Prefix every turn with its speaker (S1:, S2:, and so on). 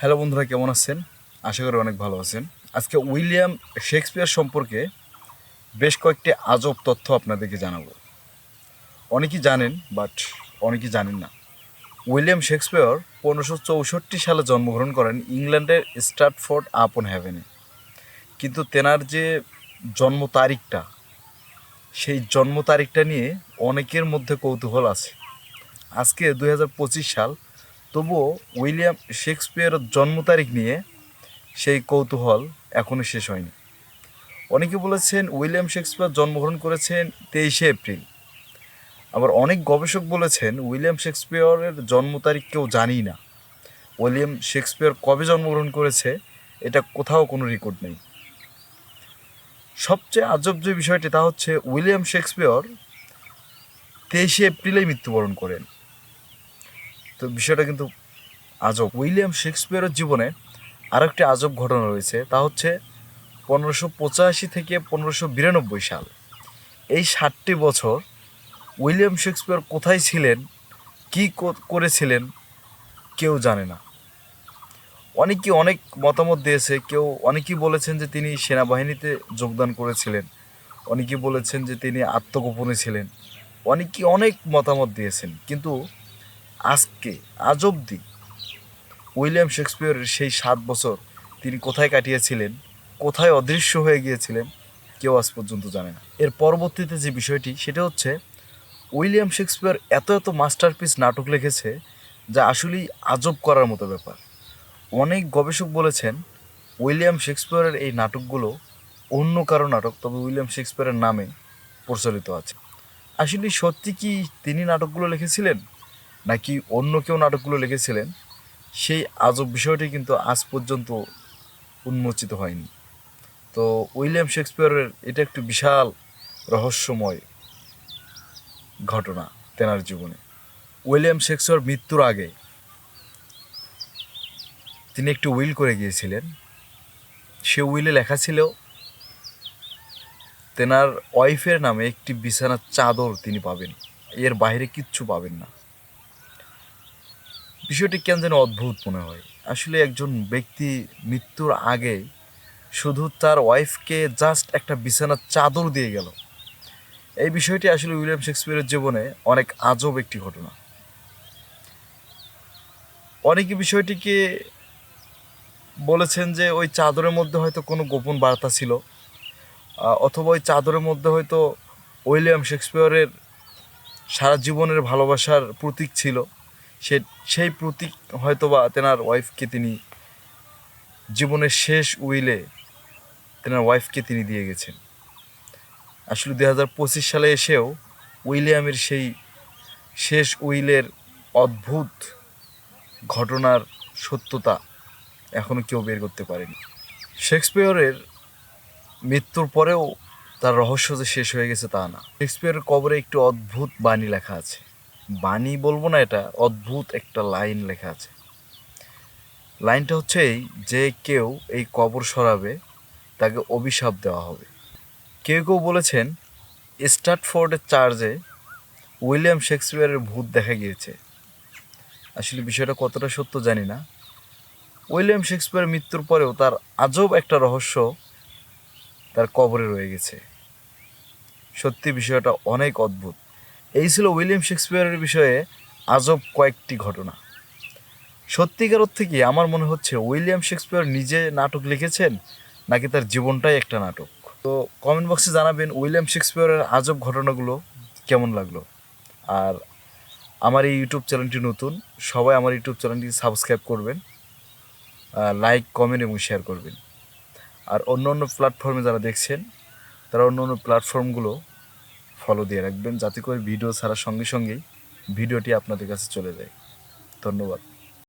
S1: Hello বন্ধুরা, কেমন আছেন? আশা করি অনেক ভালো আছেন। আজকে উইলিয়াম শেক্সপিয়ার সম্পর্কে বেশ কয়েকটি আজব তথ্য আপনাদেরকে জানাব। অনেকেই জানেন, বাট অনেকেই জানেন না। উইলিয়াম শেক্সপিয়ার পনেরোশো চৌষট্টি সালে জন্মগ্রহণ করেন ইংল্যান্ডের স্টার্টফোর্ড আপন হ্যাভেনে। কিন্তু তেনার যে জন্ম তারিখটা, সেই জন্ম তারিখটা নিয়ে অনেকের মধ্যে কৌতূহল আছে। আজকে দু হাজার পঁচিশ সাল তবুও উইলিয়াম শেক্সপিয়ারের জন্ম তারিখ নিয়ে সেই কৌতূহল এখনও শেষ হয়নি। অনেকে বলেছেন উইলিয়াম শেক্সপিয়ার জন্মগ্রহণ করেছেন তেইশে এপ্রিল। আবার অনেক গবেষক বলেছেন উইলিয়াম শেক্সপিয়ারের জন্ম তারিখ কেউ জানি না। উইলিয়াম শেক্সপিয়ার কবে জন্মগ্রহণ করেছে, এটা কোথাও কোনো রেকর্ড নেই। সবচেয়ে আজব যে বিষয়টি তা হচ্ছে উইলিয়াম শেক্সপিয়র তেইশে এপ্রিলেই মৃত্যুবরণ করেন। তো বিষয়টা কিন্তু আজব। উইলিয়াম শেক্সপিয়ারের জীবনে আরও একটি আজব ঘটনা রয়েছে, তা হচ্ছে পনেরোশো পঁচাশি থেকে পনেরোশো বিরানব্বই সাল। এই ষাটটি বছর উইলিয়াম শেক্সপিয়ার কোথায় ছিলেন কী, করেছিলেন, কেউ জানে না। অনেকেই অনেক মতামত দিয়েছে, কেউ, অনেকেই বলেছেন যে তিনি সেনাবাহিনীতে যোগদান করেছিলেন, অনেকেই বলেছেন যে তিনি আত্মগোপনে ছিলেন, অনেকেই অনেক মতামত দিয়েছেন। কিন্তু আজকে আজ অবধি উইলিয়াম শেক্সপিয়রের সেই সাত বছর তিনি কোথায় কাটিয়েছিলেন, কোথায় অদৃশ্য হয়ে গিয়েছিলেন, কেউ আজ পর্যন্ত জানে না। এর পরবর্তীতে যে বিষয়টি, সেটা হচ্ছে উইলিয়াম শেক্সপিয়র এত এত মাস্টারপিস নাটক লিখেছে যা আসলেই আজব করার মতো ব্যাপার। অনেক গবেষক বলেছেন উইলিয়াম শেক্সপিয়রের এই নাটকগুলো অন্য কারও নাটক, তবে উইলিয়াম শেক্সপিয়রের নামে প্রচলিত আছে। আসলে সত্যি কি তিনি নাটকগুলো লিখেছিলেন? নাকি অন্য কেউ নাটকগুলো লিখেছিলেন, সেই আজব বিষয়টি কিন্তু আজ পর্যন্ত উন্মোচিত হয়নি। তো উইলিয়াম শেক্সপিয়রের এটা একটু বিশাল রহস্যময় ঘটনা তেনার জীবনে। উইলিয়াম শেক্সপিয়র মৃত্যুর আগে তিনি একটি উইল করে গিয়েছিলেন। সে উইলে লেখা ছিল, তেনার ওয়াইফের নামে একটি বিছানার চাদর তিনি পাবেন, এর বাইরে কিচ্ছু পাবেন না। বিষয়টি কেন যেন অদ্ভুত মনে হয়। আসলে একজন ব্যক্তি মৃত্যুর আগে শুধু তার ওয়াইফকে জাস্ট একটা বিছানার চাদর দিয়ে গেল। এই বিষয়টি আসলে উইলিয়াম শেক্সপিয়ারের জীবনে অনেক আজব একটি ঘটনা। অনেকে বিষয়টিকে বলেছেন যে ওই চাদরের মধ্যে হয়তো কোনো গোপন বার্তা ছিল অথবা ওই চাদরের মধ্যে হয়তো উইলিয়াম শেক্সপিয়রের সারা জীবনের ভালোবাসার প্রতীক ছিল। সে, সেই প্রতীক হয়তো বা তেনার ওয়াইফকে তিনি জীবনের শেষ উইলে তেনার ওয়াইফকে তিনি দিয়ে গেছেন। আসলে দুই হাজার পঁচিশ সালে এসেও উইলিয়ামের সেই শেষ উইলের অদ্ভুত ঘটনার সত্যতা এখনও কেউ বের করতে পারেনি। শেক্সপিয়রের মৃত্যুর পরেও তার রহস্য যে শেষ হয়ে গেছে তা না। শেক্সপিয়রের কবরে একটি অদ্ভুত বাণী লেখা আছে। বাণী বলব না এটা, অদ্ভুত একটা লাইন লেখা আছে। লাইনটা হচ্ছে এই, যে কেউ এই কবর সরাবে, তাকে অভিশাপ দেওয়া হবে। কেউ কেউ বলেছেন স্টার্টফোর্ডের চার্জে উইলিয়াম শেক্সপিয়ারের ভূত দেখা গিয়েছে। আসলে বিষয়টা কতটা সত্য জানি না। উইলিয়াম শেক্সপিয়ারের মৃত্যুর পরেও তার আজব একটা রহস্য তার কবরে রয়ে গেছে। সত্যি বিষয়টা অনেক অদ্ভুত। এই ছিল উইলিয়াম শেক্সপিয়ারের বিষয়ে আজব কয়েকটি ঘটনা। সত্যিকার অর্থে কি আমার মনে হচ্ছে উইলিয়াম শেক্সপিয়ার নিজে নাটক লিখেছেন নাকি তার জীবনটাই একটা নাটক? তো কমেন্ট বক্সে জানাবেন উইলিয়াম শেক্সপিয়ারের আজব ঘটনাগুলো কেমন লাগল। আর আমার এই ইউটিউব চ্যানেলটি নতুন, সবাই আমার ইউটিউব চ্যানেলটি সাবস্ক্রাইব করবেন লাইক কমেন্ট এবং শেয়ার করবেন। আর অন্য অন্য প্ল্যাটফর্মে যারা দেখছেন, তারা অন্য অন্য প্ল্যাটফর্মগুলো ফলো দিয়ে রাখবেন, যাতে করে ভিডিও ছাড়ার সঙ্গে সঙ্গেই ভিডিওটি আপনাদের কাছে চলে যায়। ধন্যবাদ।